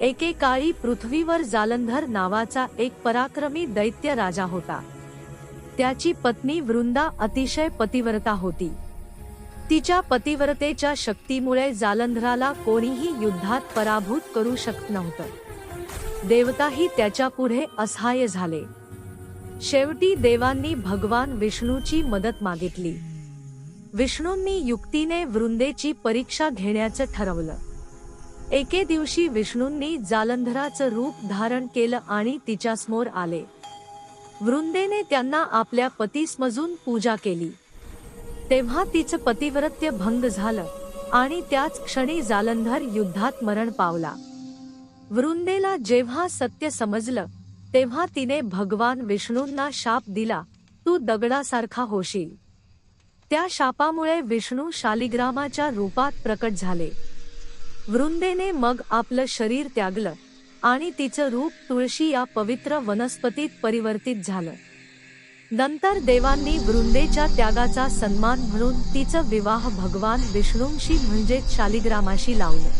एकेकाळी पृथ्वीवर जालंधर नावाचा एक पराक्रमी दैत्य राजा होता. त्याची पत्नी वृंदा अतिशय पतिव्रता होती. तिच्या पतिव्रतेच्या शक्तीमुळे जालंधराला कोणीही युद्धात पराभूत करू शकत नव्हतं. देवताही त्याच्या पुढे असहाय्य झाले. शेवटी देवांनी भगवान विष्णूची मदत मागितली. विष्णूंनी युक्तीने वृंदेची परीक्षा घेण्याचं ठरवलं. एके दिवशी विष्णूंनी जालंधराचं रूप धारण केलं आणि तिच्यासमोर आले. वृंदेने त्यांना आपल्या पतीसमजून पूजा केली. तेव्हा तिचं पतिव्रत्य भंग झालं आणि त्याच क्षणी जालंधर युद्धात मरण पावला. वृंदेला जेव्हा सत्य समजलं तेव्हा तिने भगवान विष्णूंना शाप दिला तू दगडासारखा होशील. त्या शापामुळे विष्णू शालिग्रामाच्या रूपात प्रकट झाले. वृंदेने मग आपलं शरीर त्यागलं आणि तिचं रूप तुळशी या पवित्र वनस्पतीत परिवर्तित झालं. नंतर देवांनी वृंदेच्या त्यागाचा सन्मान म्हणून तिचं विवाह भगवान विष्णूंशी म्हणजे शालिग्रामाशी लावलं.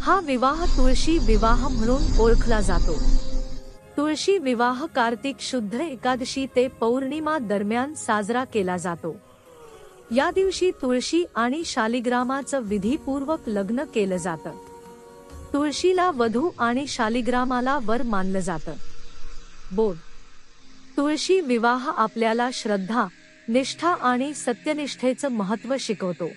हा विवाह तुळशी विवाह म्हणून ओळखला जातो. तुळशी विवाह कार्तिक शुद्ध एकादशी ते पौर्णिमा दरम्यान साजरा केला जातो. या दिवशी तुळशी आणि शालिग्रामाचं विधीपूर्वक लग्न केलं जातं. तुळशीला वधू आणि शालिग्रामाला वर मानलं जातं. बोल. तुळशी विवाह आपल्याला श्रद्धा निष्ठा आणि सत्यनिष्ठेचं महत्त्व शिकवतो.